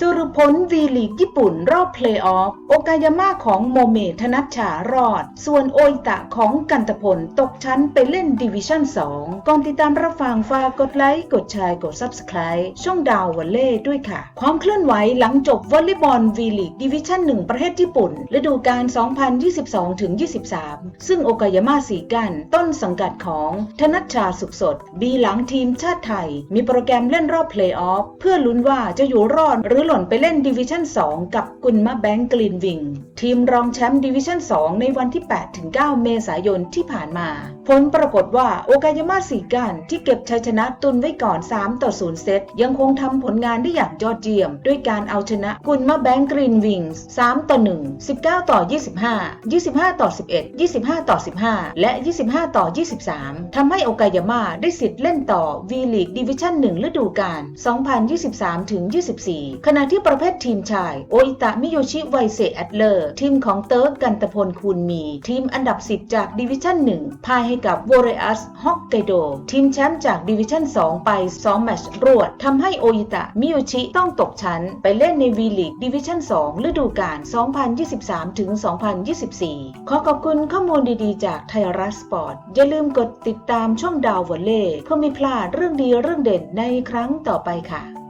สรุปผลวีลีกญี่ปุ่นรอบเพลย์ออฟ โอกายาม่าของโมเมธนัชชารอด ส่วนโอิตะของกันตพลตกชั้นไปเล่นดิวิชั่น 2 ก่อนติดตามรับฟังฝากกดไลค์ กดแชร์กด Subscribe ช่องดาววอลเล่ด้วยค่ะ ความเคลื่อนไหวหลังจบวอลเลย์บอลวีลีกดิวิชั่น 1 ประเทศญี่ปุ่น ฤดูกาล 2022-23 ซึ่งโอกายาม่าสีกัน ต้นสังกัดของธนัชชาสุขสด บีหลังทีมชาติไทย มีโปรแกรมเล่นรอบเพลย์ออฟเพื่อลุ้นว่าจะอยู่รอดหรือหล่นไปเล่นดิวิชั่น 2 กับกุนมะแบงก์กลินวิง ทีมรองแชมป์ดิวิชั่น 2 ในวันที่ 8-9 เมษายนที่ผ่านมา ผลปรากฏว่าโอกายาม่าสีกันที่เก็บชัยชนะตุนไว้ก่อน 3 ต่อ 0 เซต ยังคงทำผลงานได้อย่างยอดเยี่ยม ด้วยการเอาชนะกุนมะแบงก์กรีนวิงส์3ต่อ 1 19 ต่อ 25 25 ต่อ 11 25 ต่อ 15 และ 25 ต่อ 23 ทำให้โอกายาม่าได้สิทธิ์เล่นต่อ V League Division 1ฤดูกาล2023-24ขณะที่ประเภททีมชาย โออิตะมิโยชิไวเซแอดเลอร์ ทีมของเติร์กกันตพลคูณมี ทีมอันดับ 10 จากดิวิชั่น1พ่ายให้กับ Warriors Hokkaido ทีมแชมป์จากดิวิชั่น 2 ไป 2 แมตช์รวดทำให้โออิตะมิโยชิต้องตกชั้น ไปเล่นใน V League Division 2ฤดูกาล 2023-2024 ขอขอบคุณข้อมูลดีๆ จากไทยรัฐสปอร์ต อย่าลืมกดติดตามช่องดาววอลเล่เพื่อไม่พลาดเรื่องดีเรื่องเด่นในครั้งต่อไปค่ะ